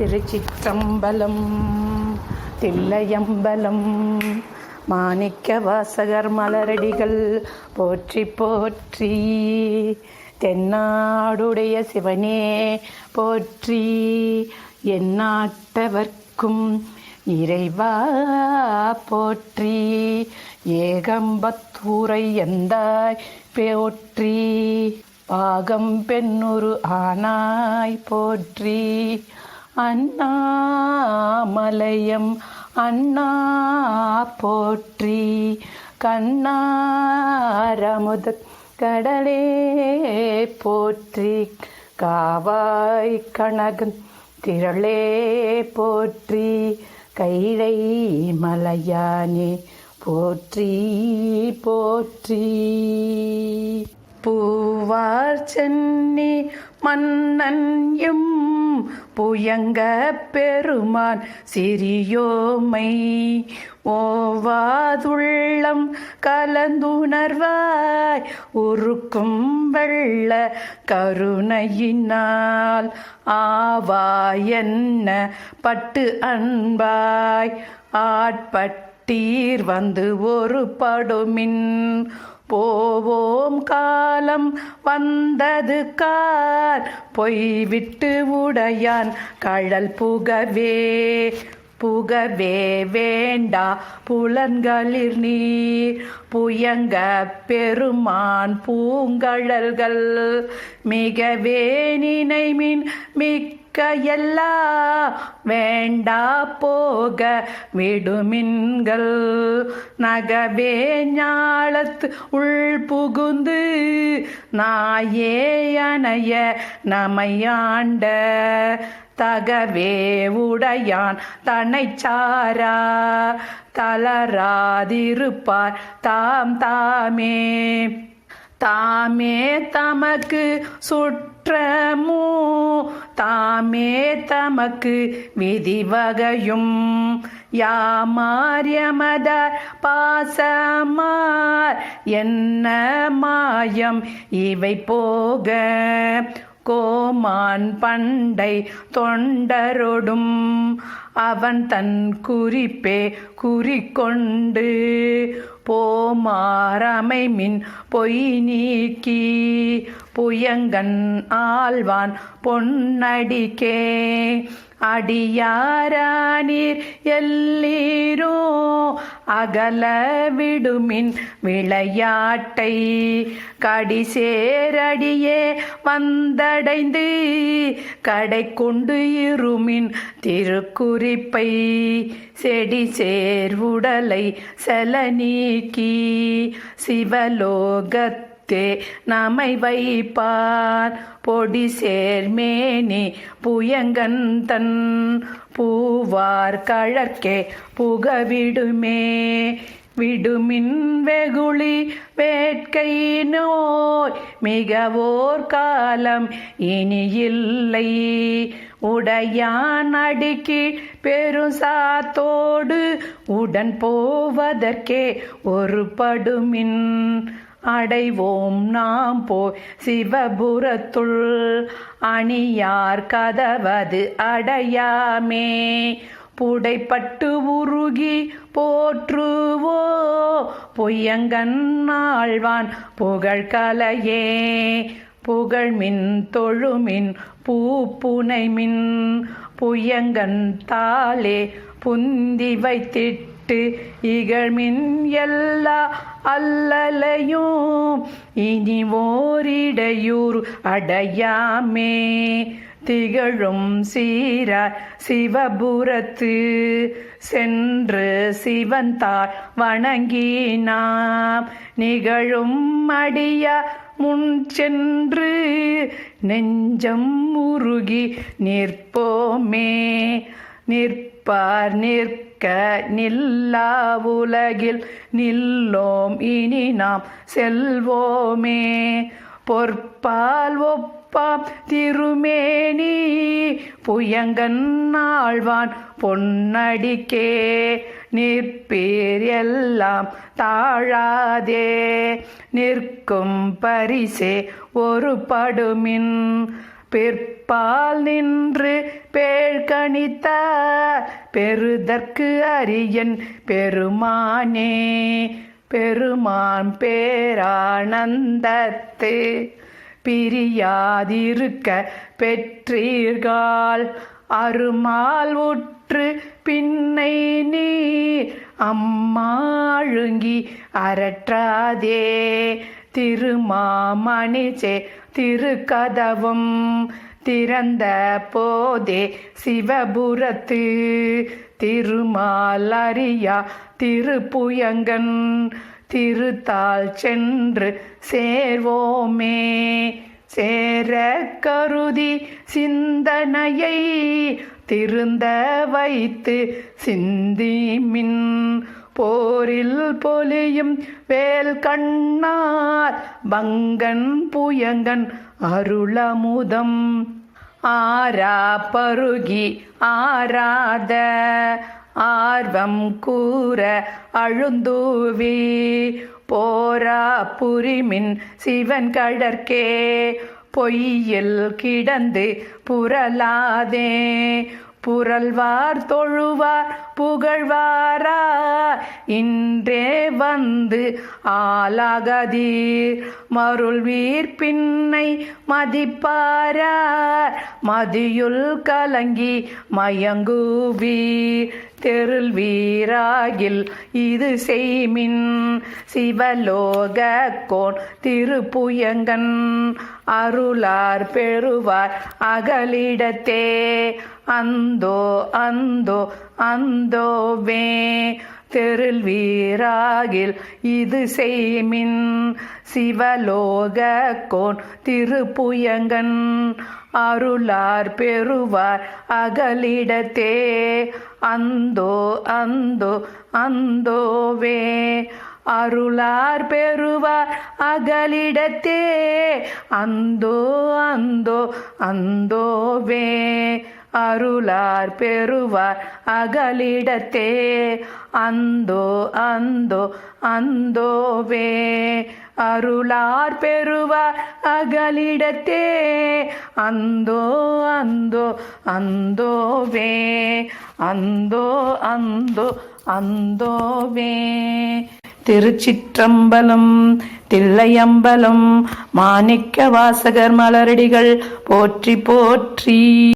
திருச்சிற்றம்பலம் தில்லையம்பலம். மாணிக்க வாசகர் மலரடிகள் போற்றி போற்றி தென்னாடுடைய சிவனே போற்றி. எந்நாட்டவர்க்கும் இறைவா போற்றி. ஏகம்பத்தூரை எந்தாய் போற்றி. பாகம் பெண்ணுரு ஆனாய் போற்றி. அண்ணாமலையம் அண்ணா போற்றி கண்ணாரமுத கடலே போற்றி காவாய் கனகன் திரளே போற்றி கைழை மலையானே போற்றி போற்றி. பூவார் சென்னி மன்னன்யும் புயங்க பெருமான் சிறியோமை. ஓவாதுள்ளம் கலந்துணர்வாய் உருக்கும் வெள்ள கருணையினால் ஆவாய் என்ன பட்டு அன்பாய். ஆட்பட்டீர் வந்து ஒரு படுமின். போவோம் காலம் வந்தது கார். பொய் விட்டு உடையான் கழல் புகவே. புகவே வேண்டா புலன்களிர் நீர். புயங்க பெருமான் பூங்கழல்கள். மிகவே நினைமின் மிக்க எல்லா வேண்டா போக விடுமின்கள். நகவே ஞாழத்து உள் புகுந்து நாயே அணைய நமையாண்ட தகவே உடையான் தன்னை சாரா தளராதிருப்பார் தாம் தாமே. தாமே தமக்கு சுற்றமோ தாமே தமக்கு விதிவகையும் யாமாரியமதார் பாசமார் என்ன மாயம் இவை போக. கோமான் பண்டை தொண்டரொடும் அவன் தன் குறிப்பே குறிக்கொண்டு போமாரமை மின் பொய் நீக்கி புயங்கன் ஆழ்வான் பொன்னடிக்கே அடியாரானீர் எல்லீரோ அகல விடுமின் விளையாட்டை கடிசேரடியே வந்தடைந்து கடை கொண்டு இருமின் திருக்குறிப்பை செடி சேர்வுடலை செல நீக்கி சிவலோகத் தே நமை வைப்பார். பொடி சேர்மேனி புயங்கன் தன் பூவார் கழற்கே புகவிடுமே. விடுமின் வெகுளி வேட்கை நோய் மிகவோர் காலம் இனி இல்லை உடையான் அடிக்கு பெரும் சாத்தோடு உடன் போவதற்கே ஒரு படுமின் அடைவோம் நாம் போய் சிவபுரத்துள். அணியார் கதவது அடையாமே. புடைப்பட்டு உருகி போற்றுவோ. பொய்யங்கன் ஆழ்வான் புகழ்கலையே புகழ்மின் தொழுமின் பூப்புனை மின் புயங்கன் தாளே புந்தி வைத்திட்டு இகழ்மின் எல்லா அல்லலையும். இனி ஓரிடையூர் அடையாமே. திகழும் சீரார் சிவபுரத்து சென்று சிவந்தாள் வணங்கினாம். நிகழும் அடிய முன் சென்று நெஞ்சம் உருகி நிற்போமே. நிற்பார் நிற்க நில்லா உலகில் நில்லோம். இனி நாம் செல்வோமே. பொற்பால் ஒப்பா திருமேனி புயங்கன் ஆழ்வான் பொன்னடிக்கே நிற்பீர் எல்லாம் தாழாதே. நிற்கும் பரிசே ஒரு படுமின் பிற்பால் நின்று பேழ்கணித்த பெறுதற்கு அரியன் பெருமானே. பெருமான் பேரானந்தத்து பிரியாதிருக்க பெற்றீர்கள் அருமால் உற்று பின்னை நீ அம்மாழுங்கி அரற்றாதே. திருமாமணிச்சே திருக்கதவும் திறந்த போதே சிவபுரத்து திருமாலரியா திருப்புயங்கன் திருத்தாள் சென்று சேர்வோமே. சேர கருதி சிந்தனையை திருந்த வைத்து சிந்திமின் போரில் பொலியும் வேல் கண்ணார் பங்கன் புயங்கன் அருளமுதம். ஆரா பருகி ஆராத ஆர்வம் கூற அழுந்தூவி போரா புரிமின் சிவன் கடற்கே பொய்யில் கிடந்து புரலாதே புரள்வார் தொழுவார் புகழ்வாரா? இன்றே வந்து ஆலாகதீர் மருள்வீர் பின்னை மதிப்பாரார் மதியுள் கலங்கி மயங்குவீர். தெருள் வீராகில் இது செய்மின் சிவலோக கோன் திருப்புயங்கன். அருளார் பெறுவார் அகலிடத்தே. அந்தோ அந்தோ அந்தோவே தெருள் வீராகில் இது செய்மின் சிவலோக கோன் திருப்புயங்கன். அருளார் பெறுவார் அகலிடத்தே. அந்தோ அந்தோ அந்தோவே அருளார் பெறுவார் அகலிடத்தே. அந்தோ அந்தோ அந்தோவே அருளார் பெறுவார் அகலிடத்தே. அந்தோ அந்தோ அந்தோவே. அருளார் பெறுவார் அகலிடத்தே. அந்தோ அந்தோ அந்தோவே. அந்தோ அந்தோ அந்தோவே. திருச்சிற்றம்பலம் தில்லையம்பலம் மாணிக்க வாசகர் மலரடிகள் போற்றி போற்றி.